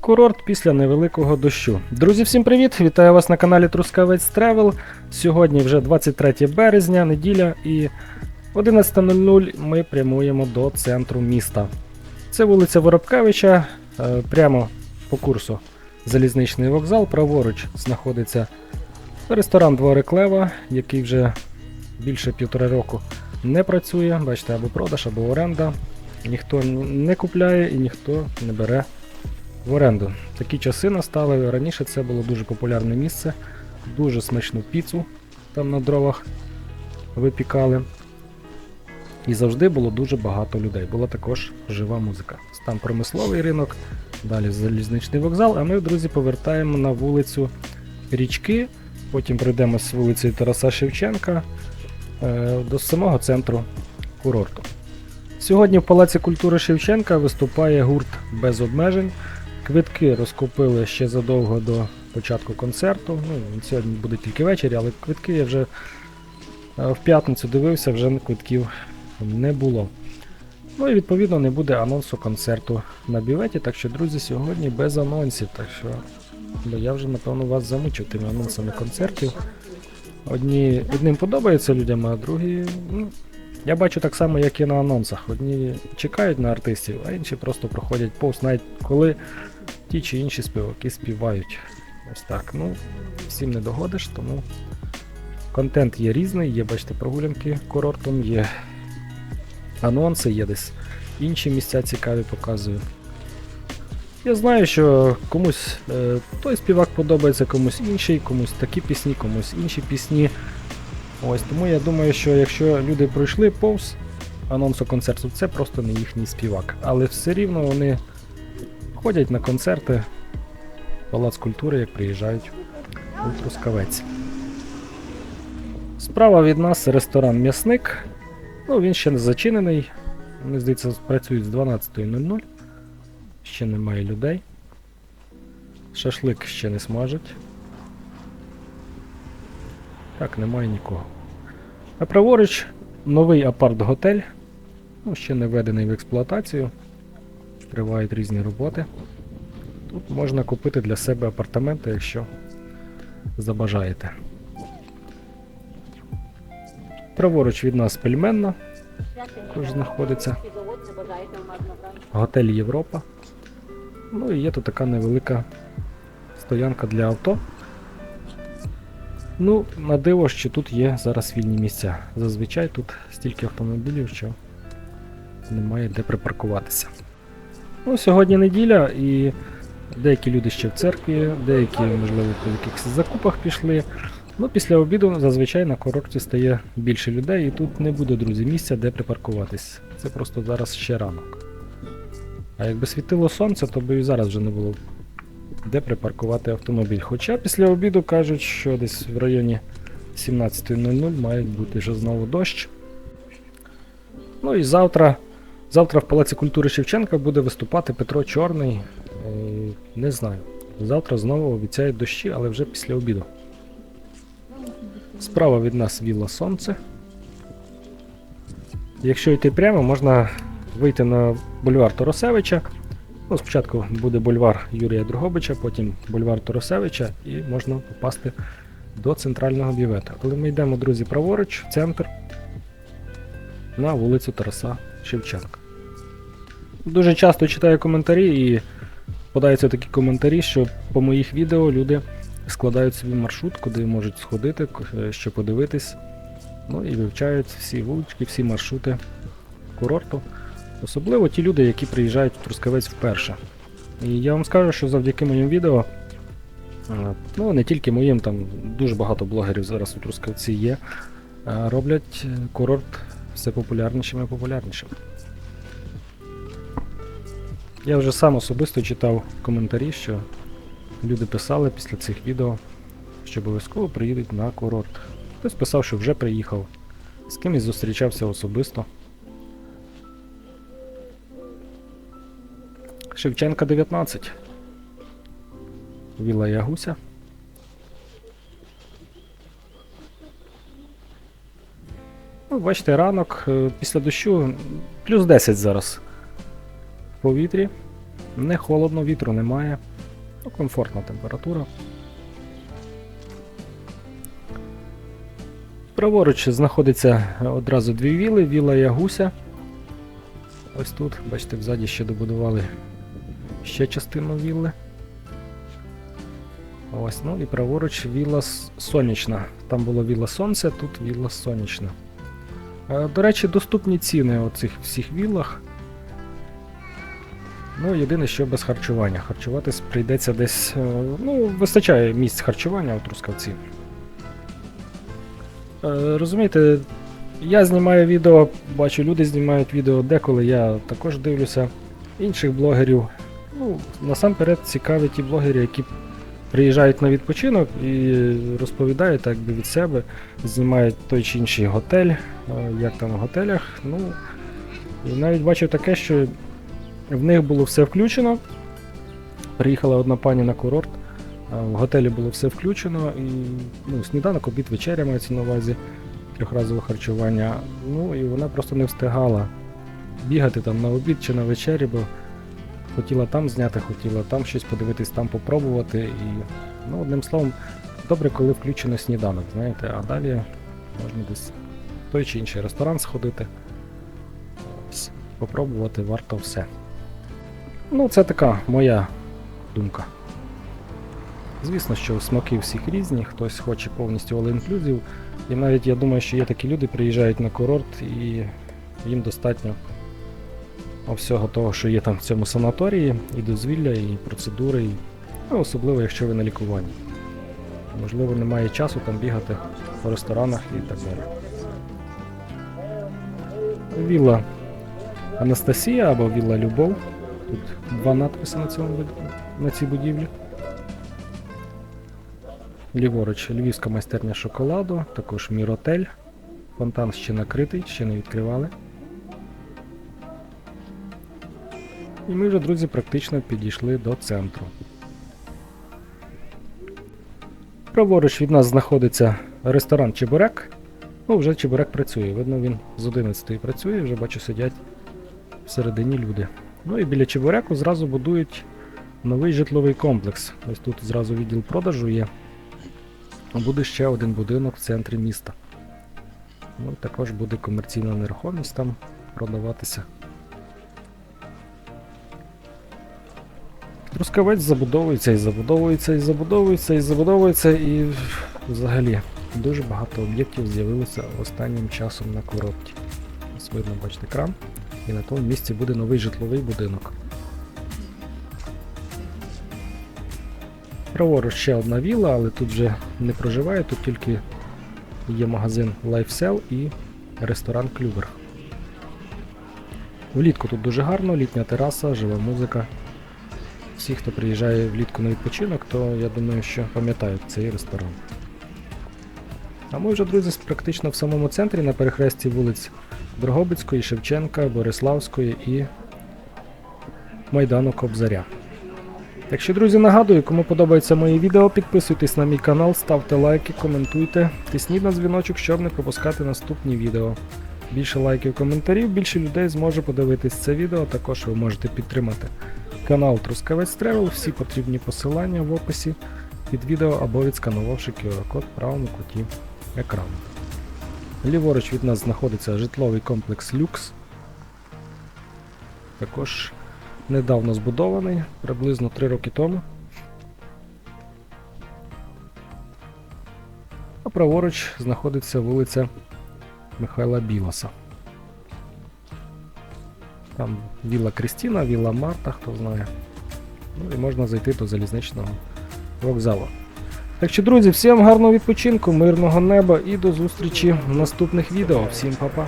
Курорт після невеликого дощу. Друзі, всім привіт! Вітаю вас на каналі Трускавець Тревел. Сьогодні вже 23 березня, неділя, і 11.00 ми прямуємо до центру міста. Це вулиця Воробкевича, е, прямо по курсу залізничний вокзал. Праворуч знаходиться ресторан Дворик Лева, який вже більше півтора року не працює. Бачите, або продаж, або оренда. Ніхто не купляє і ніхто не бере в оренду. Такі часи настали. Раніше це було дуже популярне місце, дуже смачну піцу там на дровах випікали. І завжди було дуже багато людей. Була також жива музика. Там промисловий ринок, далі залізничний вокзал, а ми, друзі, повертаємо на вулицю Річки, потім пройдемо з вулиці Тараса Шевченка е, до самого центру курорту. Сьогодні в Палаці культури Шевченка виступає гурт без обмежень. Квитки розкупили ще задовго до початку концерту. Ну, сьогодні буде тільки ввечері, але квитки я вже е, в п'ятницю дивився, вже квитків не було. Ну і відповідно не буде анонсу концерту на бюветі, так що, друзі, сьогодні без анонсів. Так що бо я вже напевно вас замучив тими анонсами концертів. Одні, одним подобається людям, а другі. Ну, я бачу так само, як і на анонсах. Одні чекають на артистів, а інші просто проходять повз, навіть коли ті чи інші співаки співають. Ось так. Ну, всім не догодиш, тому контент є різний, є, бачите, прогулянки курортом, є анонси, є десь інші місця цікаві показую. Я знаю, що комусь е, той співак подобається, комусь інший, комусь такі пісні, комусь інші пісні. Ось тому я думаю, що якщо люди пройшли повз анонсу концерту, це просто не їхній співак. Але все рівно вони ходять на концерти Палац культури, як приїжджають у Трускавець. Справа від нас ресторан М'ясник. Ну, він ще не зачинений. Мені здається, працюють з 12.00. Ще немає людей. Шашлик ще не смажать. Так, немає нікого. А праворуч новий апарт-готель. Ну, ще не введений в експлуатацію. Тривають різні роботи. Тут можна купити для себе апартаменти, якщо забажаєте. Праворуч від нас пельменна. Також знаходиться. Готель Європа. Ну і є тут така невелика стоянка для авто. Ну, на диво, що тут є зараз вільні місця. Зазвичай тут стільки автомобілів, що немає де припаркуватися. Ну, сьогодні неділя і деякі люди ще в церкві, деякі, можливо, по якихось закупах пішли. Ну, після обіду зазвичай на курорті стає більше людей, і тут не буде, друзі, місця, де припаркуватись. Це просто зараз ще ранок. А якби світило сонце, то би і зараз вже не було де припаркувати автомобіль. Хоча після обіду кажуть, що десь в районі 17.00 має бути вже знову дощ. Ну і завтра, завтра в Палаці культури Шевченка буде виступати Петро Чорний. Е, Не знаю. Завтра знову обіцяють дощі, але вже після обіду. Справа від нас вілла Сонце. Якщо йти прямо, можна вийти на бульвар Торосевича. Ну, спочатку буде бульвар Юрія Дрогобича, потім бульвар Торосевича і можна попасти до центрального бювета. Коли ми йдемо, друзі, праворуч, в центр на вулицю Тараса Шевченка. Дуже часто читаю коментарі і подаються такі коментарі, що по моїх відео люди складають собі маршрут, куди можуть сходити, е, що подивитись. Ну і вивчають всі вулички, всі маршрути курорту. Особливо ті люди, які приїжджають в Трускавець вперше. І я вам скажу, що завдяки моїм відео, е, ну не тільки моїм, там дуже багато блогерів зараз у Трускавці є, е, роблять е, курорт все популярнішим і популярнішим. Я вже сам особисто читав коментарі, що люди писали після цих відео, що обов'язково приїдуть на курорт. Хтось писав, що вже приїхав, з кимось зустрічався особисто. Шевченка 19. Віла Ягуся. Ну, бачите, ранок е, після дощу плюс 10 зараз в повітрі. Не холодно, вітру немає. Ну, комфортна температура. Праворуч знаходиться одразу дві віли, віла Ягуся. Ось тут, бачите, взаді ще добудували ще частину вілли. Ось, ну і праворуч вілла сонячна. Там була вілла сонце, тут вілла сонячна. Е, До речі, доступні ціни у цих всіх віллах. Ну, єдине, що без харчування. Харчуватись прийдеться десь. е, Ну, вистачає місць харчування у Трускавці. Е, Розумієте, я знімаю відео, бачу, люди знімають відео, деколи я також дивлюся інших блогерів. Ну, насамперед цікаві ті блогери, які приїжджають на відпочинок і розповідають так би від себе, знімають той чи інший готель, як там в готелях. Ну, і навіть бачив таке, що в них було все включено. Приїхала одна пані на курорт, в готелі було все включено, і ну, сніданок, обід, вечеря мається на увазі, трьохразове харчування. Ну і вона просто не встигала бігати там на обід чи на вечері, бо хотіла там зняти, хотіла там щось подивитись, там попробувати. І, ну, одним словом, добре, коли включено сніданок, знаєте, а далі можна десь в той чи інший ресторан сходити. Попробувати варто все. Ну, це така моя думка. Звісно, що смаки всіх різні, хтось хоче повністю all-inclusive. І навіть я думаю, що є такі люди, приїжджають на курорт і їм достатньо всього того, що є там в цьому санаторії, і дозвілля, і процедури, і, ну, особливо якщо ви на лікуванні. Можливо, немає часу там бігати по ресторанах і так далі. Вілла Анастасія або Вілла Любов. Тут два надписи на, цьому, на цій будівлі. Ліворуч Львівська майстерня шоколаду, також Міротель. Фонтан ще накритий, ще не відкривали. І ми вже, друзі, практично підійшли до центру. Праворуч від нас знаходиться ресторан Чебурек. Ну, вже Чебурек працює. Видно, він з 11 працює, вже бачу, сидять всередині люди. Ну і біля Чебуреку зразу будують новий житловий комплекс. Ось тут зразу відділ продажу є. Буде ще один будинок в центрі міста. Ну, також буде комерційна нерухомість там продаватися. Трускавець забудовується і забудовується, і забудовується, і забудовується, і взагалі дуже багато об'єктів з'явилося останнім часом на курорті. Ось видно, бачите, кран, і на тому місці буде новий житловий будинок. Праворуч ще одна віла, але тут вже не проживає, тут тільки є магазин LifeSell і ресторан Клювер. Влітку тут дуже гарно, літня тераса, жива музика. Всі, хто приїжджає влітку на відпочинок, то я думаю, що пам'ятають цей ресторан. А ми вже, друзі, практично в самому центрі на перехресті вулиць Дрогобицької, Шевченка, Бориславської і Майдану Кобзаря. Так що, друзі, нагадую, кому подобається моє відео, підписуйтесь на мій канал, ставте лайки, коментуйте, тисніть на дзвіночок, щоб не пропускати наступні відео. Більше лайків, коментарів, більше людей зможе подивитись це відео, також ви можете підтримати канал Трускавець Тревел, всі потрібні посилання в описі під відео або відсканувавши QR-код в правому куті екрану. Ліворуч від нас знаходиться житловий комплекс Люкс. Також недавно збудований, приблизно 3 роки тому. А праворуч знаходиться вулиця Михайла Білоса. Там Вілла Крістіна, Вілла Марта, хто знає. Ну і можна зайти до залізничного вокзалу. Так що, друзі, всім гарного відпочинку, мирного неба і до зустрічі в наступних відео. Всім па-па!